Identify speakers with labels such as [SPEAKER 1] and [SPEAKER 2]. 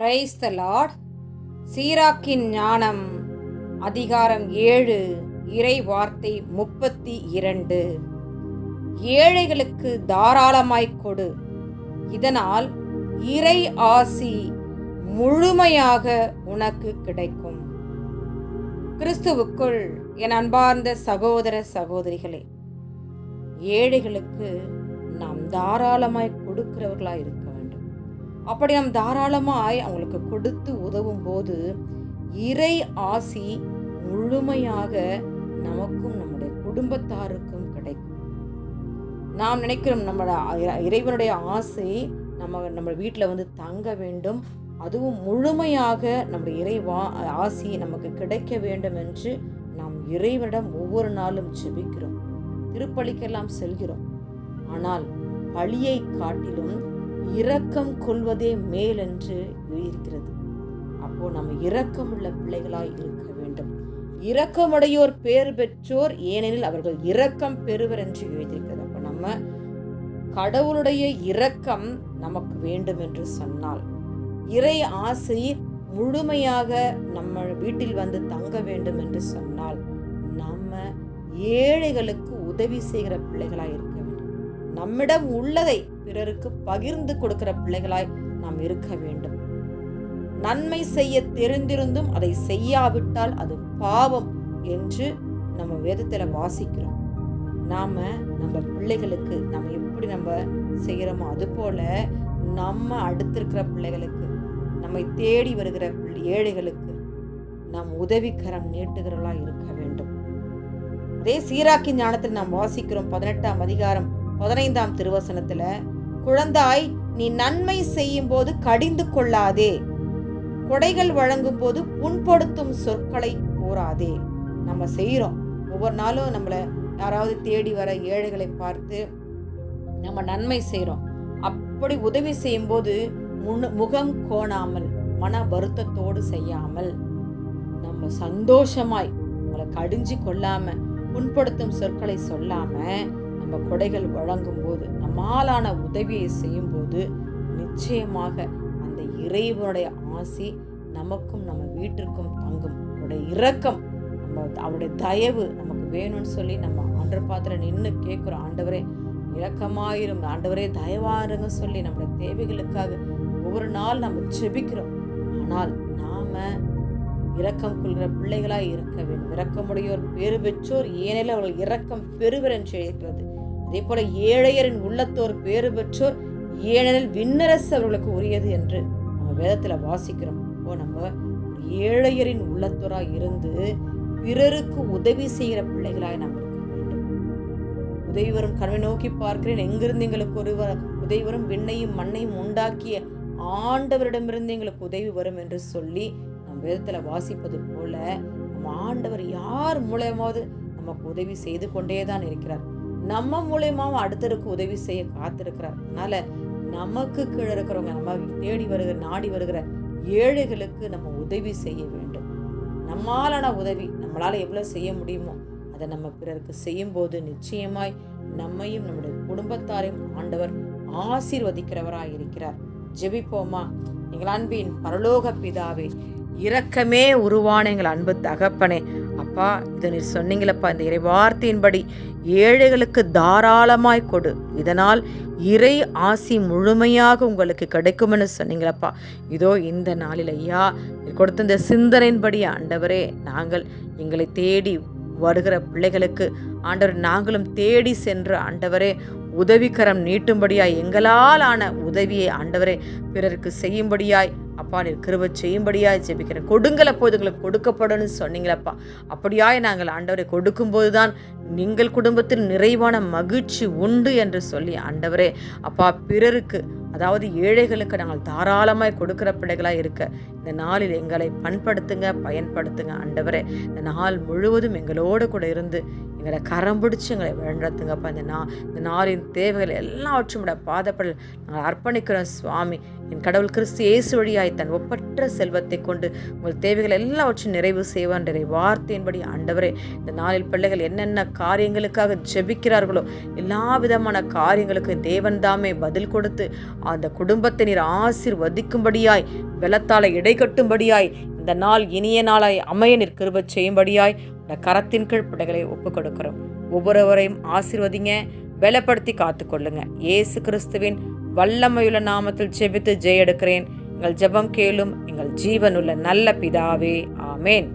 [SPEAKER 1] Praise the Lord சீராக்கின் ஞானம். அதிகாரம் ஏழு. இறை வார்த்தை முப்பத்தி இரண்டு. ஏழைகளுக்கு தாராளமாய் கொடு. இதனால் இறை ஆசி முழுமையாக உனக்கு கிடைக்கும். கிறிஸ்துவுக்குள் என் அன்பார்ந்த சகோதர சகோதரிகளே ஏழைகளுக்கு நாம் தாராளமாய் கொடுக்கிறவர்களாக இருக்க அப்படி நாம் தாராளமாய் அவங்களுக்கு கொடுத்து உதவும் போது இறை ஆசி முழுமையாக நமக்கும் நம்முடைய குடும்பத்தாருக்கும் கிடைக்கும். நாம் நினைக்கிறோம் நம்மளோட இறைவனுடைய ஆசை நம்ம நம்ம வீட்டில் வந்து தங்க வேண்டும். அதுவும் முழுமையாக நம்முடைய இறைவா ஆசி நமக்கு கிடைக்க வேண்டும் என்று நாம் இறைவனிடம் ஒவ்வொரு நாளும் ஜெபிக்கிறோம். திருப்பலிக்கெல்லாம் செல்கிறோம். ஆனால் பழியை காட்டிலும் இரக்கம் கொள்வதே மேல் என்று எழுதியிருக்கிறது. அப்போ நம்ம இரக்கமுள்ள பிள்ளைகளாய் இருக்க வேண்டும். இரக்கமுடையோர் பேர் பெற்றோர் ஏனெனில் அவர்கள் இரக்கம் பெறுவர் என்று எழுதியிருக்கிறது. அப்போ நம்ம கடவுளுடைய இரக்கம் நமக்கு வேண்டும் என்று சொன்னால் இறை ஆசை முழுமையாக நம்ம வீட்டில் வந்து தங்க வேண்டும் என்று சொன்னால் நம்ம ஏழைகளுக்கு உதவி செய்கிற பிள்ளைகளாக இருக்க நம்மிடம் உள்ளதை பிறருக்கு பகிர்ந்து கொடுக்கிற பிள்ளைகளாய் நாம் இருக்க வேண்டும். நன்மை செய்ய தெரிந்திருந்தும் அதை செய்யாவிட்டால் அது பாவம் என்று நம்ம வேதத்தில் வாசிக்கிறோம். நாம் நம்ம பிள்ளைகளுக்கு நம்ம எப்படி நம்ம செய்கிறோமோ அதுபோல் நம்ம அடுத்திருக்கிற பிள்ளைகளுக்கு நம்மை தேடி வருகிற ஏழைகளுக்கு நாம் உதவிக்கரம் நீட்டுகிறவர்களாக இருக்க வேண்டும். அதே சீராக்கி ஞானத்தில் நாம் வாசிக்கிறோம் பதினெட்டாம் அதிகாரம் பதினைந்தாம் திருவசனத்துல குழந்தாய் நீ நன்மை செய்யும் போது கடிந்து கொள்ளாதே. கொடைகள் வழங்கும் போது புண்படுத்தும் சொற்களை கூறாதே. நம்ம செய்கிறோம் ஒவ்வொரு நாளும் நம்மளை யாராவது தேடி வர ஏழைகளை பார்த்து நம்ம நன்மை செய்கிறோம் அப்படி உதவி செய்யும்போது முன் முகம் கோணாமல் மன வருத்தத்தோடு செய்யாமல் நம்ம சந்தோஷமாய் உங்களை கடிஞ்சு கொள்ளாம புண்படுத்தும் சொற்களை சொல்லாமல் நம்ம கொடைகள் வழங்கும் போது நம்மாலான உதவியை செய்யும்போது நிச்சயமாக அந்த இறைவனுடைய ஆசி நமக்கும் நம்ம வீட்டிற்கும் தங்கும். அவருடைய இரக்கம் நம்ம அவருடைய தயவு நமக்கு வேணும்னு சொல்லி நம்ம ஆண்டர் பாத்திர நின்று கேட்குறோம் ஆண்டவரே இரக்கமாயிரும். ஆண்டவரே தயவாருங்க சொல்லி நம்முடைய தேவைகளுக்காக ஒவ்வொரு நாள் நம்ம ஜெபிக்கிறோம். ஆனால் நாம இரக்கம் கொள்கிற பிள்ளைகளாய் இருக்க வேண்டும். இரக்கமுடையோர் பேறு பெற்றோர் ஏனெனில் அவர்கள் இரக்கம் பெறுவர் என்று இருக்கிறது அதே போல ஏழையரின் உள்ளத்தோர் பேறு பெற்றோர் ஏனெனில் விண்ணரசு அவர்களுக்கு உரியது என்று நம்ம வேதத்தில் வாசிக்கிறோம். அப்போ நம்ம ஏழையரின் உள்ளத்தோராக இருந்து பிறருக்கு உதவி செய்கிற பிள்ளைகளாய் நாம் இருக்க வேண்டும். உதவி வரும் கனவை நோக்கி பார்க்கிறேன். எங்கிருந்து எங்களுக்கு ஒரு உதவி வரும் விண்ணையும் மண்ணையும் உண்டாக்கிய ஆண்டவரிடமிருந்து எங்களுக்கு உதவி வரும் என்று சொல்லி நம் வேதத்தில் வாசிப்பது போல நம்ம ஆண்டவர் யார் மூலயமாவது நமக்கு உதவி செய்து கொண்டே தான் இருக்கிறார். நம்ம மூலயமாவும் அடுத்தருக்கு உதவி செய்ய காத்திருக்கிறார். அதனால நமக்கு கீழே இருக்கிறவங்க நம்ம தேடி வருகிற நாடி வருகிற ஏழைகளுக்கு நம்ம உதவி செய்ய வேண்டும். நம்மாலான உதவி நம்மளால் எவ்வளோ செய்ய முடியுமோ அதை நம்ம பிறருக்கு செய்யும்போது நிச்சயமாய் நம்மையும் நம்முடைய குடும்பத்தாரையும் ஆண்டவர் ஆசீர்வதிக்கிறவராக இருக்கிறார் ஜெபிப்போமா? எங்கள் அன்பின் பரலோக பிதாவே இரக்கமே உருவான எங்கள் அன்பு தகப்பனே. அப்பா இதை நீ சொன்னீங்களப்பா இந்த இறை வார்த்தையின்படி ஏழைகளுக்கு தாராளமாய் கொடு. இதனால் இறை ஆசி முழுமையாக உங்களுக்கு கிடைக்கும்னு சொன்னீங்களப்பா. இதோ இந்த நாளில் ஐயா கொடுத்த இந்த சிந்தனையின்படி ஆண்டவரே நாங்கள் எங்களை தேடி வருகிற பிள்ளைகளுக்கு ஆண்டவர் நாங்களும் தேடி சென்று ஆண்டவரே உதவிக்கரம் நீட்டும்படியாய் எங்களால் ஆன உதவியை ஆண்டவரே பிறருக்கு செய்யும்படியாய் அப்பா நீர் கிருபை செய்யும்படியாய் ஜெபிக்கிறேன். கொடுங்கள் அப்போது எங்களுக்கு கொடுக்கப்படும் சொன்னீங்களப்பா. அப்படியாய் நாங்கள் ஆண்டவரை கொடுக்கும்போது தான் நீங்கள் குடும்பத்தில் நிறைவான மகிழ்ச்சி உண்டு என்று சொல்லி ஆண்டவரே அப்பா பிறருக்கு அதாவது ஏழைகளுக்கு நாங்கள் தாராளமாய் கொடுக்கிற பிள்ளைகளாக இருக்க இந்த நாளில் எங்களை பண்படுத்துங்க பயன்படுத்துங்க ஆண்டவரே. இந்த நாள் முழுவதும் எங்களோடு கூட இருந்து எங்களை கரம் பிடிச்சி எங்களை வழிநடத்துங்கப்பா. இந்த நா இந்த நாளின் தேவைகள் எல்லாவற்றும் விட பாதப்படல் நாங்கள் அர்ப்பணிக்கிறோம் சுவாமி. என் கடவுள் கிறிஸ்து இயேசு வழியாய் தன் ஒப்பற்ற செல்வத்தை கொண்டு உங்கள் தேவைகள் எல்லாவற்றையும் நிறைவு செய்வான் வார்த்தையின்படி ஆண்டவரே இந்த நாளில் பிள்ளைகள் என்னென்ன காரியங்களுக்காக ஜெபிக்கிறார்களோ எல்லா விதமான காரியங்களுக்கும் தேவன் தாமே பதில் கொடுத்து அந்த குடும்பத்தை நீர் ஆசிர்வதிக்கும்படியாய் வெள்ளத்தால் இடை கட்டும்படியாய் இந்த நாள் இனிய நாளாய் அமைய நீர் கிருப செய்யும்படியாய் இந்த கரத்தின் கீழ் பிள்ளைகளை ஒப்புக் கொடுக்கிறோம் ஒவ்வொருவரையும் ஆசிர்வதிங்க பலப்படுத்தி காத்துக்கொள்ளுங்க. இயேசு கிறிஸ்துவின் வல்லமையுள்ள நாமத்தில் ஜெபித்து ஜெய எடுக்கிறேன் எங்கள் ஜெபம் கேளும் எங்கள் ஜீவனுள்ள நல்ல பிதாவே ஆமேன்.